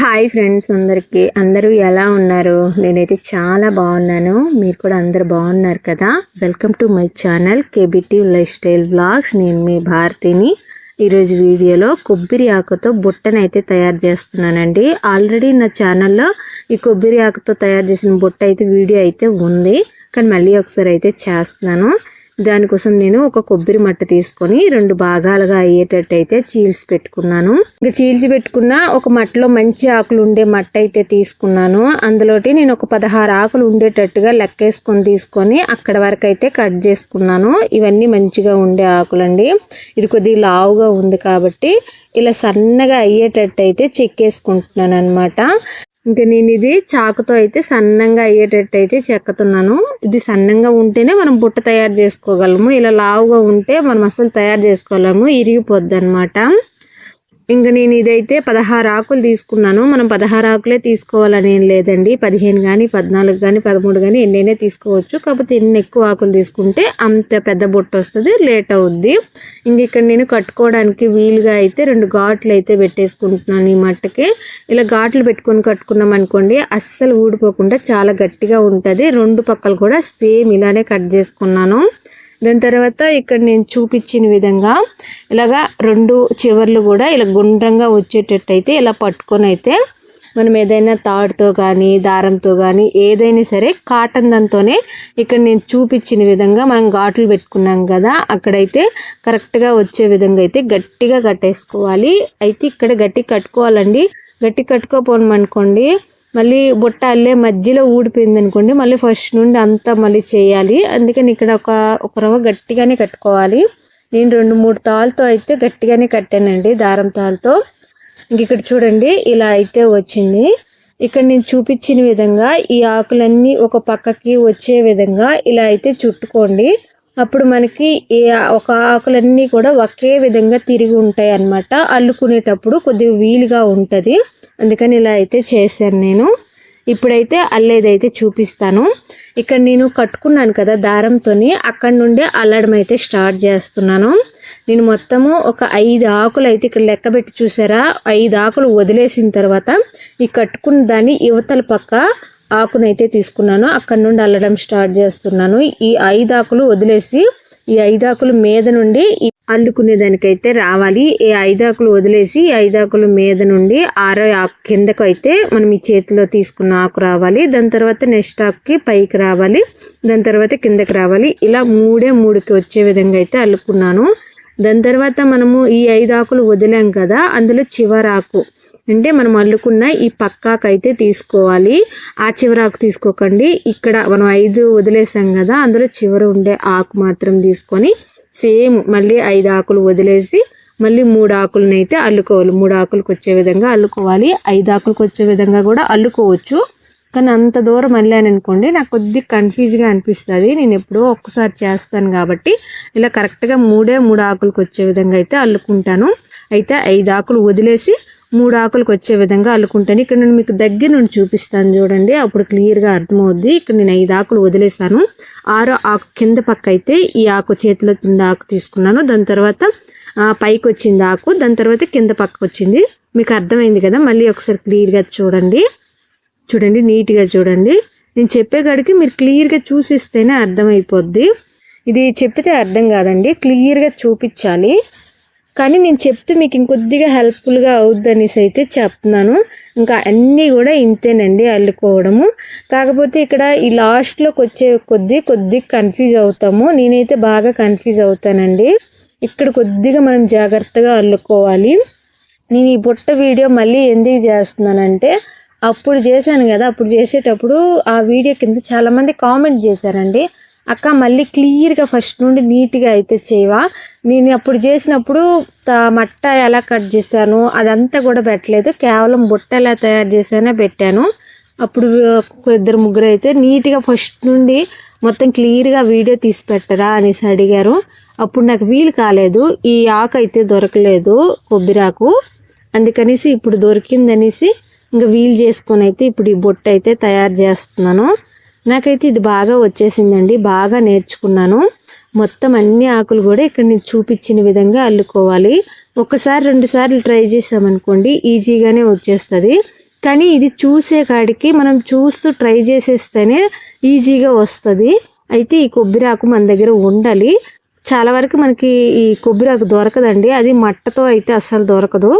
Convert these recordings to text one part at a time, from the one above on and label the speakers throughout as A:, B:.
A: Hi friends అందరికీ. అందరూ ఎలా ఉన్నారు? నేనైతే చాలా బాగున్నాను. మీరు కూడా అందరు బాగున్నారు కదా? Welcome to my channel KBT lifestyle vlogs నేను మీ భారతిని. ఈరోజు వీడియోలో కొబ్బరి ఆకుతో బుట్టను అయితే తయారు చేస్తున్నానండి. ఆల్రెడీ నా ఛానల్లో ఈ కొబ్బరి ఆకుతో తయారు చేసిన బుట్ట అయితే వీడియో అయితే ఉంది. కానీ మళ్ళీ ఒకసారి అయితే చేస్తున్నాను. దానికోసం నేను ఒక కొబ్బరి మట్ట తీసుకొని రెండు భాగాలుగా అయ్యేటట్టు అయితే చీల్చి పెట్టుకున్నాను. ఇంకా చీల్చి పెట్టుకున్న ఒక మట్టలో మంచి ఆకులు ఉండే మట్ట అయితే తీసుకున్నాను. అందులోటి నేను ఒక పదహారు ఆకులు ఉండేటట్టుగా లెక్కేసుకొని తీసుకొని అక్కడ వరకు అయితే కట్ చేసుకున్నాను. ఇవన్నీ మంచిగా ఉండే ఆకులండి. ఇది కొద్దిగా లావుగా ఉంది కాబట్టి ఇలా సన్నగా అయ్యేటట్టు అయితే చెక్కేసుకుంటున్నాను అనమాట ఇంకా నేను ఇది చాకుతో అయితే సన్నంగా అయ్యేటట్టు అయితే చెక్కుతున్నాను. ఇది సన్నంగా ఉంటేనే మనం బుట్ట తయారు చేసుకోగలము. ఇలా లావుగా ఉంటే మనం అసలు తయారు చేసుకోలేము. ఇరిగిపోద్ది అనమాట ఇంక నేను ఇదైతే పదహారు ఆకులు తీసుకున్నాను. మనం పదహారు ఆకులే తీసుకోవాలని ఏం లేదండి. పదిహేను కానీ పద్నాలుగు కానీ పదమూడు కానీ ఎన్నైనా తీసుకోవచ్చు. కాకపోతే ఎన్ని ఎక్కువ ఆకులు తీసుకుంటే అంత పెద్ద బొట్టు వస్తుంది లేట్ అవుద్ది. ఇంక ఇక్కడ నేను కట్టుకోవడానికి వీలుగా అయితే రెండు ఘాట్లు అయితే పెట్టేసుకుంటున్నాను ఈ మట్టకి. ఇలా ఘాట్లు పెట్టుకొని కట్టుకున్నాం అనుకోండి అస్సలు ఊడిపోకుండా చాలా గట్టిగా ఉంటుంది. రెండు పక్కలు కూడా సేమ్ ఇలానే కట్ చేసుకున్నాను. దాని తర్వాత ఇక్కడ నేను చూపించిన విధంగా ఇలాగా రెండు చివర్లు కూడా ఇలా గుండ్రంగా వచ్చేటట్టు అయితే ఇలా పట్టుకొని అయితే మనం ఏదైనా తాడుతో కానీ దారంతో కానీ ఏదైనా సరే కాటన్ దాంతోనే ఇక్కడ నేను చూపించిన విధంగా మనం ఘాట్లు పెట్టుకున్నాం కదా అక్కడైతే కరెక్ట్గా వచ్చే విధంగా అయితే గట్టిగా కట్టేసుకోవాలి. అయితే ఇక్కడ గట్టి కట్టుకోవాలండి. గట్టి కట్టుకోపోనమనుకోండి మళ్ళీ బుట్ట అల్లే మధ్యలో ఊడిపోయింది అనుకోండి మళ్ళీ ఫస్ట్ నుండి అంతా మళ్ళీ చేయాలి. అందుకని ఇక్కడ ఒక ఒక రవ్వ గట్టిగానే కట్టుకోవాలి. నేను రెండు మూడు తాళ్ళతో అయితే గట్టిగానే కట్టానండి దారం తాళ్ళతో. ఇంక ఇక్కడ చూడండి ఇలా అయితే వచ్చింది. ఇక్కడ నేను చూపించిన విధంగా ఈ ఆకులన్నీ ఒక పక్కకి వచ్చే విధంగా ఇలా అయితే చుట్టుకోండి. అప్పుడు మనకి ఈ ఒక ఆకులన్నీ కూడా ఒకే విధంగా తిరిగి ఉంటాయి అన్నమాట అల్లుకునేటప్పుడు కొద్దిగా వీలుగా ఉంటుంది. అందుకని ఇలా అయితే చేశాను నేను. ఇప్పుడైతే అల్లేదైతే చూపిస్తాను. ఇక్కడ నేను కట్టుకున్నాను కదా దారంతో అక్కడ నుండి అల్లడం అయితే స్టార్ట్ చేస్తున్నాను. నేను మొత్తము ఒక ఐదు ఆకులు అయితే ఇక్కడ లెక్క పెట్టి చూసారా? ఐదు ఆకులు వదిలేసిన తర్వాత ఈ కట్టుకున్న దాన్ని యువతల పక్క ఆకునైతే తీసుకున్నాను. అక్కడ నుండి అల్లడం స్టార్ట్ చేస్తున్నాను. ఈ ఐదు ఆకులు వదిలేసి ఈ ఐదాకులు మీద నుండి అల్లుకునే దానికైతే రావాలి. ఈ ఐదాకులు వదిలేసి ఈ ఐదాకులు మీద నుండి ఆరో ఆకు కిందకు అయితే మనం ఈ చేతిలో తీసుకున్న ఆకు రావాలి. దాని తర్వాత నెక్స్ట్ ఆకుకి పైకి రావాలి. దాని తర్వాత కిందకి రావాలి. ఇలా మూడే మూడుకి వచ్చే విధంగా అయితే అల్లుకున్నాను. దాని తర్వాత మనము ఈ ఐదు ఆకులు వదిలాం కదా అందులో చివరాకు అంటే మనం అల్లుకున్న ఈ పక్కాకు అయితే తీసుకోవాలి. ఆ చివరాకు తీసుకోకండి. ఇక్కడ మనం ఐదు వదిలేసాం కదా అందులో చివర ఉండే ఆకు మాత్రం తీసుకొని సేమ్ మళ్ళీ ఐదు ఆకులు వదిలేసి మళ్ళీ మూడు ఆకులను అయితే అల్లుకోవాలి. మూడు ఆకులకు వచ్చే విధంగా అల్లుకోవాలి. ఐదు ఆకులకు వచ్చే విధంగా కూడా అల్లుకోవచ్చు. కానీ అంత దూరం వెళ్ళాను అనుకోండి నాకు కొద్దిగా కన్ఫ్యూజ్గా అనిపిస్తుంది. నేను ఎప్పుడో ఒక్కసారి చేస్తాను కాబట్టి ఇలా కరెక్ట్గా మూడే మూడు ఆకులకు వచ్చే విధంగా అయితే అల్లుకుంటాను. అయితే ఐదు ఆకులు వదిలేసి మూడు ఆకులకు వచ్చే విధంగా అల్లుకుంటాను. ఇక్కడ నేను మీకు దగ్గర నుండి చూపిస్తాను చూడండి. అప్పుడు క్లియర్గా అర్థమవుద్ది. ఇక్కడ నేను ఐదు ఆకులు వదిలేసాను ఆరో ఆకు కింద పక్క అయితే ఈ ఆకు చేతిలో తుండ ఆకు తీసుకున్నాను. దాని తర్వాత పైకి వచ్చింది ఆకు. దాని తర్వాత కింద పక్క వచ్చింది మీకు అర్థమైంది కదా? మళ్ళీ ఒకసారి క్లియర్గా చూడండి. చూడండి నీట్గా చూడండి. నేను చెప్పే కాడికి మీరు క్లియర్గా చూసిస్తేనే అర్థమైపోద్ది. ఇది చెప్పితే అర్థం కాదండి. క్లియర్గా చూపించాలి. కానీ నేను చెప్తే మీకు ఇంకొద్దిగా హెల్ప్ఫుల్గా అవుద్దనేసి అయితే చెప్తున్నాను. ఇంకా అన్నీ కూడా ఇంతేనండి అల్లుకోవడము. కాకపోతే ఇక్కడ ఈ లాస్ట్లోకి వచ్చే కొద్దీ కొద్ది కన్ఫ్యూజ్ అవుతాము. నేనైతే బాగా కన్ఫ్యూజ్ అవుతానండి. ఇక్కడ కొద్దిగా మనం జాగ్రత్తగా అల్లుకోవాలి. నేను ఈ బుట్ట వీడియో మళ్ళీ ఎందుకు చేస్తున్నానంటే అప్పుడు చేశాను కదా అప్పుడు చేసేటప్పుడు ఆ వీడియో కింద చాలామంది కామెంట్ చేశారండి. అక్క మళ్ళీ క్లియర్గా ఫస్ట్ నుండి నీట్గా అయితే చేయవా? నేను అప్పుడు చేసినప్పుడు మట్ట ఎలా కట్ చేశాను అదంతా కూడా పెట్టలేదు. కేవలం బుట్ట ఎలా తయారు చేశానే పెట్టాను. అప్పుడు ఇద్దరు ముగ్గురు అయితే నీట్గా ఫస్ట్ నుండి మొత్తం క్లియర్గా వీడియో తీసి పెట్టరా అనేసి అడిగారు. అప్పుడు నాకు వీలు కాలేదు. ఈ ఆకు అయితే దొరకలేదు కొబ్బరిరాకు అందుకనేసి ఇప్పుడు దొరికిందనేసి ఇంకా వీలు చేసుకొని అయితే ఇప్పుడు ఈ బొట్టు అయితే తయారు చేస్తున్నాను. నాకైతే ఇది బాగా వచ్చేసిందండి. బాగా నేర్చుకున్నాను. మొత్తం అన్ని ఆకులు కూడా ఇక్కడ నేను చూపించిన విధంగా అల్లుకోవాలి. ఒకసారి రెండు సార్లు ట్రై చేసామనుకోండి ఈజీగానే వచ్చేస్తుంది. కానీ ఇది చూసే కాడికి మనం చూస్తూ ట్రై చేసేస్తేనే ఈజీగా వస్తుంది. అయితే ఈ కొబ్బరి ఆకు మన దగ్గర ఉండాలి. చాలా వరకు మనకి ఈ కొబ్బరి ఆకు దొరకదండి. అది మట్టతో అయితే అస్సలు దొరకదు.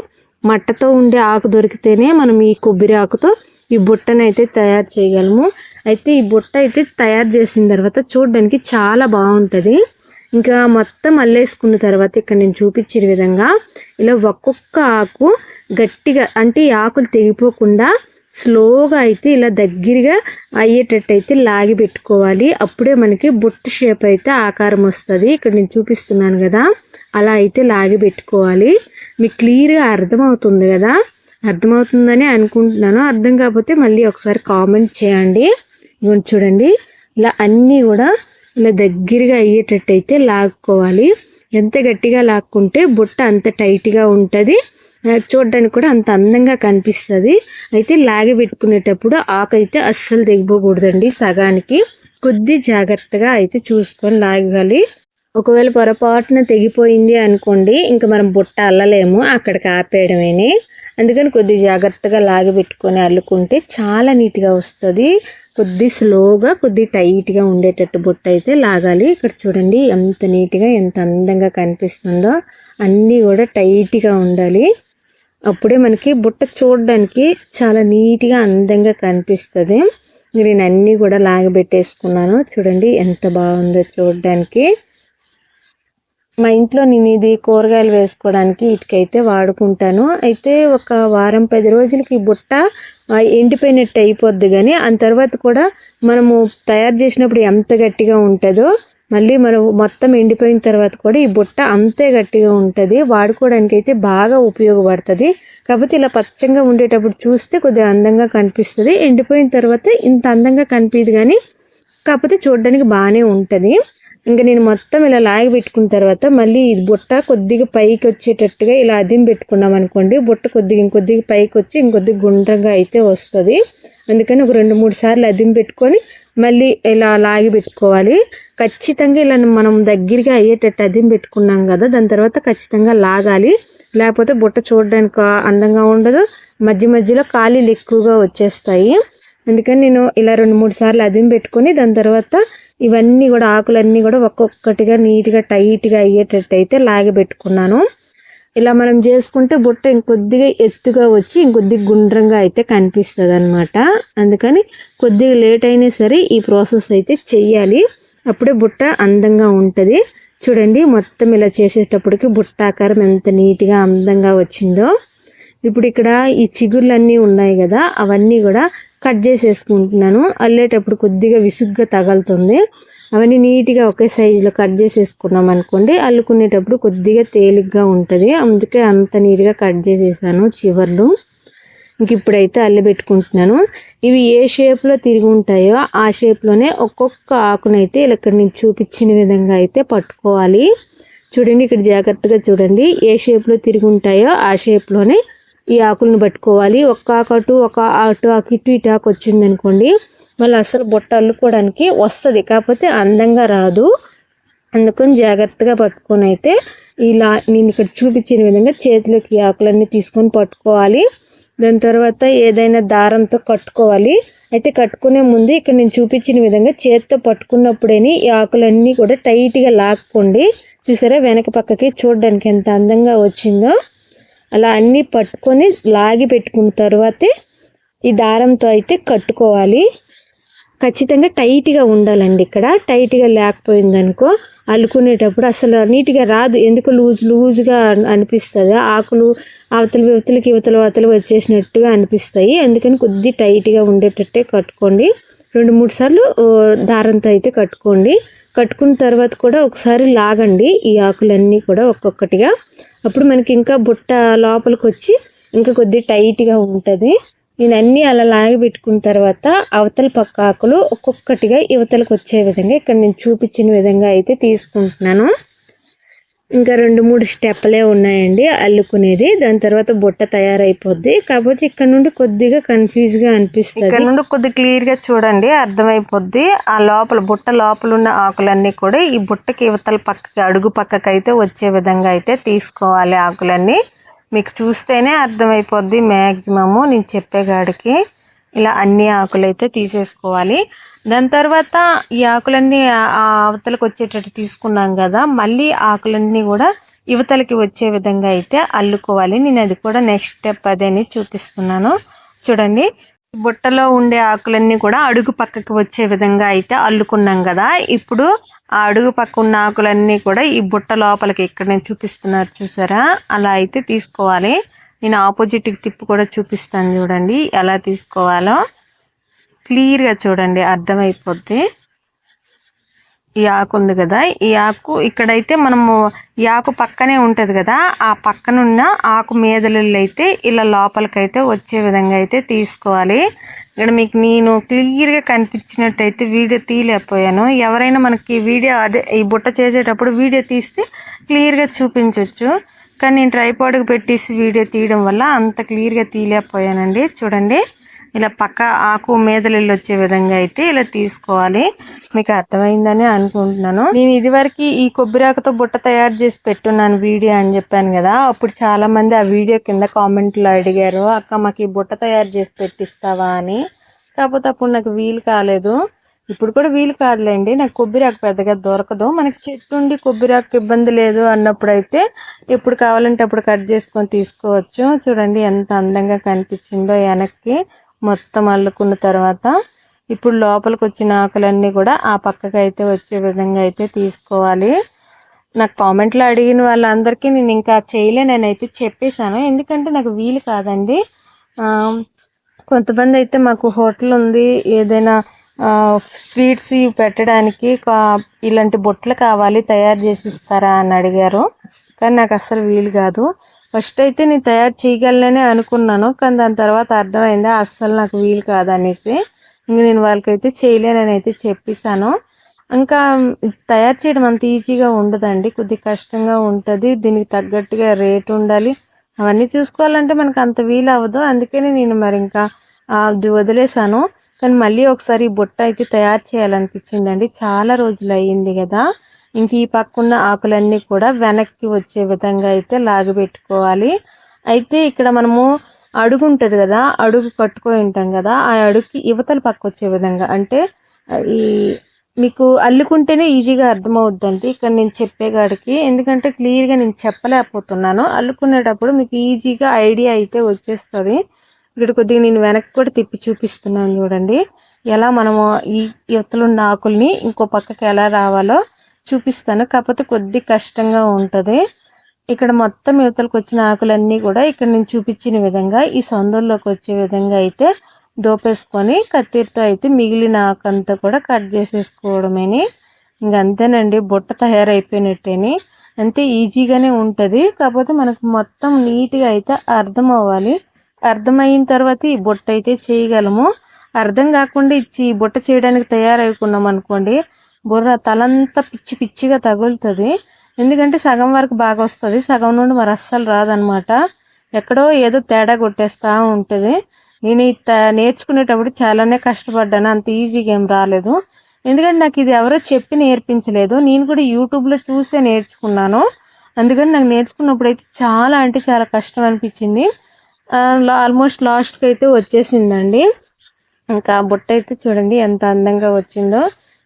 A: మట్టతో ఉండే ఆకు దొరికితేనే మనం ఈ కొబ్బరి ఆకుతో ఈ బుట్టను అయితే తయారు చేయగలము. అయితే ఈ బుట్ట అయితే తయారు చేసిన తర్వాత చూడడానికి చాలా బాగుంటుంది. ఇంకా మొత్తం అల్లేసుకున్న తర్వాత ఇక్కడ నేను చూపించిన విధంగా ఇలా ఒక్కొక్క ఆకు గట్టిగా అంటే ఈ ఆకులు తెగిపోకుండా స్లోగా అయితే ఇలా దగ్గరగా అయ్యేటట్టు అయితే లాగి పెట్టుకోవాలి. అప్పుడే మనకి బుట్ట షేప్ అయితే ఆకారం వస్తుంది. ఇక్కడ నేను చూపిస్తున్నాను కదా అలా అయితే లాగి పెట్టుకోవాలి. మీకు క్లియర్గా అర్థమవుతుంది కదా? అర్థమవుతుందని అనుకుంటున్నాను. అర్థం కాకపోతే మళ్ళీ ఒకసారి కామెంట్ చేయండి. చూడండి. ఇలా అన్నీ కూడా ఇలా దగ్గరగా అయ్యేటట్టు అయితే లాక్కోవాలి. ఎంత గట్టిగా లాక్కుంటే బుట్ట అంత టైట్గా ఉంటుంది. చూడడానికి కూడా అంత అందంగా కనిపిస్తుంది. అయితే లాగి పెట్టుకునేటప్పుడు ఆకైతే అస్సలు దిగిపోకూడదండి సగానికి. కొద్ది జాగ్రత్తగా అయితే చూసుకొని లాగాలి. ఒకవేళ పొరపాటున తెగిపోయింది అనుకోండి ఇంకా మనం బుట్ట అల్లలేము. అక్కడికి ఆపేయడమేనే. అందుకని కొద్ది జాగ్రత్తగా లాగి పెట్టుకొని అల్లుకుంటే చాలా నీట్గా వస్తుంది. కొద్ది స్లోగా కొద్ది టైట్గా ఉండేటట్టు బుట్ట అయితే లాగాలి. ఇక్కడ చూడండి ఎంత నీట్గా ఎంత అందంగా కనిపిస్తుందో. అన్నీ కూడా టైట్గా ఉండాలి. అప్పుడే మనకి బుట్ట చూడడానికి చాలా నీట్గా అందంగా కనిపిస్తుంది. నేను అన్నీ కూడా లాగబెట్టేసుకున్నాను చూడండి ఎంత బాగుందో చూడడానికి. మా ఇంట్లో నేను ఇది కూరగాయలు వేసుకోవడానికి ఇటుకైతే వాడుకుంటాను. అయితే ఒక వారం పది రోజులకి బుట్ట ఎండిపోయినట్టు అయిపోద్ది కానీ ఆ తర్వాత కూడా మనము తయారు చేసినప్పుడు ఎంత గట్టిగా ఉంటుందో మళ్ళీ మనం మొత్తం ఎండిపోయిన తర్వాత కూడా ఈ బుట్ట అంతే గట్టిగా ఉంటుంది. వాడుకోవడానికి అయితే బాగా ఉపయోగపడుతుంది. కాకపోతే ఇలా పచ్చంగా ఉండేటప్పుడు చూస్తే కొద్దిగా అందంగా కనిపిస్తుంది. ఎండిపోయిన తర్వాత ఇంత అందంగా కనిపించదు కానీ కాకపోతే చూడడానికి బాగానే ఉంటుంది. ఇంకా నేను మొత్తం ఇలా లాగి పెట్టుకున్న తర్వాత మళ్ళీ ఇది బుట్ట కొద్దిగా పైకి వచ్చేటట్టుగా ఇలా అదిం పెట్టుకున్నాం అనుకోండి బుట్ట కొద్దిగా ఇంకొద్దిగా పైకి వచ్చి ఇంకొద్దిగా గుండ్రంగా అయితే వస్తుంది. అందుకని ఒక రెండు మూడు సార్లు అదిం పెట్టుకొని మళ్ళీ ఇలా లాగి పెట్టుకోవాలి. ఖచ్చితంగా ఇలా మనం దగ్గరగా అయ్యేటట్టు అదిం పెట్టుకున్నాం కదా దాని తర్వాత ఖచ్చితంగా లాగాలి. లేకపోతే బుట్ట చూడడానికి అందంగా ఉండదు. మధ్య మధ్యలో ఖాళీలు ఎక్కువగా వచ్చేస్తాయి. అందుకని నేను ఇలా రెండు మూడు సార్లు అదిం పెట్టుకొని దాని తర్వాత ఇవన్నీ కూడా ఆకులన్నీ కూడా ఒక్కొక్కటిగా నీట్గా టైట్గా అయ్యేటట్టు అయితే లాగి పెట్టుకున్నాను ఇలా మనం చేసుకుంటే బుట్ట ఇంకొద్దిగా ఎత్తుగా వచ్చి ఇంకొద్దిగా గుండ్రంగా అయితే కనిపిస్తుంది అనమాట అందుకని కొద్దిగా లేట్ అయినా సరే ఈ ప్రాసెస్ అయితే చెయ్యాలి. అప్పుడే బుట్ట అందంగా ఉంటుంది. చూడండి మొత్తం ఇలా చేసేటప్పటికి బుట్ట ఆకారం ఎంత నీట్గా అందంగా వచ్చిందో. ఇప్పుడు ఇక్కడ ఈ చిగుర్లన్నీ ఉన్నాయి కదా అవన్నీ కూడా కట్ చేసేసుకుంటున్నాను. అల్లేటప్పుడు కొద్దిగా విసుగ్గా తగులుతుంది. అవన్నీ నీట్గా ఒకే సైజులో కట్ చేసేసుకున్నాం అనుకోండి. అల్లుకునేటప్పుడు కొద్దిగా తేలిగ్గా ఉంటుంది. అందుకే అంత నీట్గా కట్ చేసేసాను చివర్లు. ఇంక ఇప్పుడైతే అల్లబెట్టుకుంటున్నాను ఇవి ఏ షేప్లో తిరిగి ఉంటాయో ఆ షేప్లోనే ఒక్కొక్క ఆకునైతే ఇక్కడ నేను చూపించిన విధంగా అయితే పట్టుకోవాలి. చూడండి ఇక్కడ జాగ్రత్తగా చూడండి. ఏ షేప్లో తిరిగి ఉంటాయో ఆ షేప్లోనే ఈ ఆకులను పట్టుకోవాలి. ఒక్క ఆకటు అటు ఒక అటు ఆకు ఇటు ఇటు ఆకు వచ్చింది అనుకోండి మళ్ళీ అసలు బుట్ట అల్లుకోవడానికి వస్తుంది. కాకపోతే అందంగా రాదు. అందుకని జాగ్రత్తగా పట్టుకొని అయితే ఇలా నేను ఇక్కడ చూపించిన విధంగా చేతిలోకి ఆకులన్నీ తీసుకొని పట్టుకోవాలి. దాని తర్వాత ఏదైనా దారంతో కట్టుకోవాలి. అయితే కట్టుకునే ముందు ఇక్కడ నేను చూపించిన విధంగా చేతితో పట్టుకున్నప్పుడేని ఈ ఆకులన్నీ కూడా టైట్గా లాక్కోండి. చూసారా? వెనక పక్కకి చూడడానికి ఎంత అందంగా వచ్చిందో. అలా అన్నీ పట్టుకొని లాగి పెట్టుకున్న తర్వాతే ఈ దారంతో అయితే కట్టుకోవాలి. ఖచ్చితంగా టైట్గా ఉండాలండి ఇక్కడ. టైట్గా లేకపోయిందనుకో అల్లుకునేటప్పుడు అసలు నీట్గా రాదు. ఎందుకు లూజ్ లూజ్గా అనిపిస్తుంది? ఆకులు అవతల ఇవతలకి ఇవతల అవతలు వచ్చేసినట్టుగా అనిపిస్తాయి. అందుకని కొద్ది టైట్గా ఉండేటట్టే కట్టుకోండి. రెండు మూడు సార్లు దారంతో అయితే కట్టుకోండి. కట్టుకున్న తర్వాత కూడా ఒకసారి లాగండి. ఈ ఆకులన్నీ కూడా ఒక్కొక్కటిగా. అప్పుడు మనకి ఇంకా బుట్ట లోపలికి వచ్చి ఇంకా కొద్ది టైట్గా ఉంటుంది. నేను అన్నీ అలా లాగి పెట్టుకున్న తర్వాత అవతల పక్క ఆకులు ఒక్కొక్కటిగా యువతలకు వచ్చే విధంగా ఇక్కడ నేను చూపించిన విధంగా అయితే తీసుకుంటున్నాను. ఇంకా రెండు మూడు స్టెప్లే ఉన్నాయండి అల్లుకునేది. దాని తర్వాత బుట్ట తయారైపోద్ది. కాకపోతే ఇక్కడ నుండి కొద్దిగా కన్ఫ్యూజ్గా అనిపిస్తుంది. ఇక్కడ నుండి కొద్ది క్లియర్గా చూడండి అర్థమైపోద్ది. ఆ లోపల బుట్ట లోపల ఉన్న ఆకులన్నీ కూడా ఈ బుట్టకి ఇవతల పక్కకి అడుగు పక్కకి అయితే వచ్చే విధంగా అయితే తీసుకోవాలి ఆకులన్నీ. మీకు చూస్తేనే అర్థమైపోద్ది మ్యాక్సిమము నేను చెప్పేగాడికి ఇలా అన్ని ఆకులు అయితే తీసేసుకోవాలి. దాని తర్వాత ఈ ఆకులన్నీ ఆ అవతలకు వచ్చేటట్టు తీసుకున్నాం కదా మళ్ళీ ఆకులన్నీ కూడా యువతలకి వచ్చే విధంగా అయితే అల్లుకోవాలి. నేను అది కూడా నెక్స్ట్ స్టెప్ అదేని చూపిస్తున్నాను. చూడండి బుట్టలో ఉండే ఆకులన్నీ కూడా అడుగు పక్కకి వచ్చే విధంగా అయితే అల్లుకున్నాం కదా. ఇప్పుడు ఆ అడుగు పక్క ఉన్న ఆకులన్నీ కూడా ఈ బుట్ట లోపలికి ఇక్కడ నేను చూపిస్తున్నారు చూసారా? అలా అయితే తీసుకోవాలి. నేను ఆపోజిట్కి తిప్పి కూడా చూపిస్తాను చూడండి ఎలా తీసుకోవాలో. క్లియర్గా చూడండి అర్థమైపోద్ది. ఈ ఆకు ఉంది కదా ఈ ఆకు ఇక్కడైతే మనము ఈ ఆకు పక్కనే ఉంటుంది కదా ఆ పక్కనున్న ఆకు మీదలు అయితే ఇలా లోపలికైతే వచ్చే విధంగా అయితే తీసుకోవాలి. ఇక్కడ మీకు నేను క్లియర్గా కనిపించినట్టయితే వీడియో తీయలేకపోయాను. ఎవరైనా మనకి వీడియో అదే ఈ బుట్ట చేసేటప్పుడు వీడియో తీస్తే క్లియర్గా చూపించవచ్చు కానీ నేను ట్రైపాడ్కి పెట్టేసి వీడియో తీయడం వల్ల అంత క్లియర్గా తీయలేకపోయానండి. చూడండి. ఇలా పక్క ఆకు మీదలు వచ్చే విధంగా అయితే ఇలా తీసుకోవాలి. మీకు అర్థమైందని అనుకుంటున్నాను. నేను ఇదివరకు ఈ కొబ్బరాకుతో బుట్ట తయారు చేసి పెట్టున్నాను వీడియో అని చెప్పాను కదా. అప్పుడు చాలా మంది ఆ వీడియో కింద కామెంట్లో అడిగారు అక్క మాకు ఈ బుట్ట తయారు చేసి పెట్టిస్తావా? అని. కాకపోతే అప్పుడు నాకు వీలు కాలేదు. ఇప్పుడు కూడా వీలు కాదులేండి. నాకు కొబ్బరిఆకు పెద్దగా దొరకదు. మనకి చెట్టు ఉండి కొబ్బరిఆకు ఇబ్బంది లేదు అన్నప్పుడు అయితే ఎప్పుడు కావాలంటే అప్పుడు కట్ చేసుకొని తీసుకోవచ్చు. చూడండి ఎంత అందంగా కనిపించిందో వెనక్కి. మొత్తం అల్లుకున్న తర్వాత ఇప్పుడు లోపలికి వచ్చిన ఆకులన్నీ కూడా ఆ పక్కకి అయితే వచ్చే విధంగా అయితే తీసుకోవాలి. నాకు కామెంట్లో అడిగిన వాళ్ళందరికీ నేను ఇంకా చేయలేనని చెప్పేశాను. ఎందుకంటే నాకు వీలు కాదండి. కొంతమంది అయితే మాకు హోటల్ ఉంది. ఏదైనా స్వీట్స్ పెట్టడానికి ఇలాంటి బొట్లు కావాలి తయారు చేసి ఇస్తారా అని అడిగారు. కానీ నాకు అస్సలు వీలు కాదు. ఫస్ట్ అయితే నేను తయారు చేయగలనని అనుకున్నాను కానీ దాని తర్వాత అర్థమైంది అస్సలు నాకు వీలు కాదనేసి ఇంక నేను వాళ్ళకైతే చేయలేనని అయితే చెప్పేశాను. ఇంకా తయారు చేయడం అంత ఈజీగా ఉండదండి కొద్ది కష్టంగా ఉంటుంది దీనికి తగ్గట్టుగా రేట్ ఉండాలి. అవన్నీ చూసుకోవాలంటే మనకు అంత వీలు అవ్వదు అందుకనే నేను మరి ఇంకా అది వదిలేశాను. కానీ మళ్ళీ ఒకసారి బుట్ట అయితే తయారు చేయాలనిపించిందండి చాలా రోజులు అయ్యింది కదా. ఇంక ఈ పక్కన్న ఆకులన్నీ కూడా వెనక్కి వచ్చే విధంగా అయితే లాగిపెట్టుకోవాలి అయితే ఇక్కడ మనము అడుగు ఉంటుంది కదా అడుగు కట్టుకొని ఉంటాం కదా ఆ అడుగుకి యువతల పక్క వచ్చే విధంగా అంటే ఈ మీకు అల్లుకుంటేనే ఈజీగా అర్థమవుద్దండి. ఇక్కడ నేను చెప్పేగాడికి ఎందుకంటే క్లియర్గా నేను చెప్పలేకపోతున్నాను. అల్లుకునేటప్పుడు మీకు ఈజీగా ఐడియా అయితే వచ్చేస్తుంది. ఇక్కడ కొద్దిగా నేను వెనక్కి కూడా తిప్పి చూపిస్తున్నాను చూడండి. ఎలా మనము ఈ యువతలున్న ఆకుల్ని ఇంకో పక్కకి ఎలా రావాలో చూపిస్తాను. కాకపోతే కొద్ది కష్టంగా ఉంటుంది. ఇక్కడ మొత్తం యువతలకు వచ్చిన ఆకులన్నీ కూడా ఇక్కడ నేను చూపించిన విధంగా ఈ సందుల్లోకి వచ్చే విధంగా అయితే దోపేసుకొని కత్తిరితో అయితే మిగిలిన ఆకంతా కూడా కట్ చేసేసుకోవడమేని. ఇంకంతేనండి బుట్ట తయారైపోయినట్టేని. అంతే ఈజీగానే ఉంటుంది. కాకపోతే మనకు మొత్తం నీట్గా అయితే అర్థం అవ్వాలి. అర్థమైన తర్వాత ఈ బుట్ట అయితే చేయగలము. అర్థం కాకుండా ఇచ్చి బుట్ట చేయడానికి తయారవుకున్నాం అనుకోండి బుర్ర తలంతా పిచ్చి పిచ్చిగా తగులుతుంది. ఎందుకంటే సగం వరకు బాగా వస్తుంది. సగం నుండి మరి అస్సలు రాదనమాట ఎక్కడో ఏదో తేడా కొట్టేస్తూ ఉంటుంది. నేను నేర్చుకునేటప్పుడు చాలానే కష్టపడ్డాను. అంత ఈజీగా ఏం రాలేదు. ఎందుకంటే నాకు ఇది ఎవరో చెప్పి నేర్పించలేదు. నేను కూడా యూట్యూబ్లో చూసే నేర్చుకున్నాను. అందుకని నాకు నేర్చుకున్నప్పుడు అయితే చాలా అంటే చాలా కష్టం అనిపించింది. ఆల్మోస్ట్ లాస్ట్కి అయితే వచ్చేసిందండి. ఇంకా బుట్ట అయితే చూడండి ఎంత అందంగా వచ్చిందో.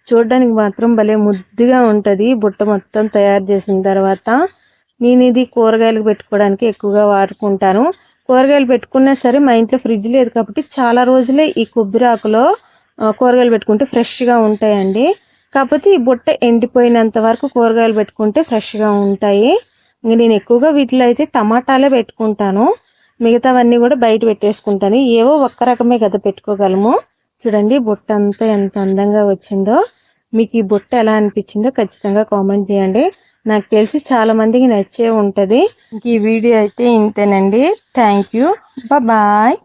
A: చూడడానికి మాత్రం భలే ముద్దుగా ఉంటుంది. బుట్ట మొత్తం తయారు చేసిన తర్వాత నేను ఇది కూరగాయలు పెట్టుకోవడానికి ఎక్కువగా వాడుకుంటాను. కూరగాయలు పెట్టుకున్నా సరే మా ఇంట్లో ఫ్రిడ్జ్ లేదు కాబట్టి చాలా రోజులే ఈ కొబ్బరి ఆకులో కూరగాయలు పెట్టుకుంటే ఫ్రెష్గా ఉంటాయండి. కాకపోతే ఈ బుట్ట ఎండిపోయినంత వరకు కూరగాయలు పెట్టుకుంటే ఫ్రెష్గా ఉంటాయి. ఇంక నేను ఎక్కువగా వీటిలో అయితే టమాటాలే పెట్టుకుంటాను. మిగతావన్నీ కూడా బయట పెట్టేసుకుంటాను. ఏవో ఒక్క రకమే కదా పెట్టుకోగలము. చూడండి బుట్ట అంతా ఎంత అందంగా వచ్చిందో. మీకు ఈ బుట్ట ఎలా అనిపించిందో ఖచ్చితంగా కామెంట్ చేయండి. నాకు తెలిసి చాలా మందికి నచ్చే ఉంటుంది. ఈ వీడియో అయితే ఇంతేనండి. Thank you. బాయ్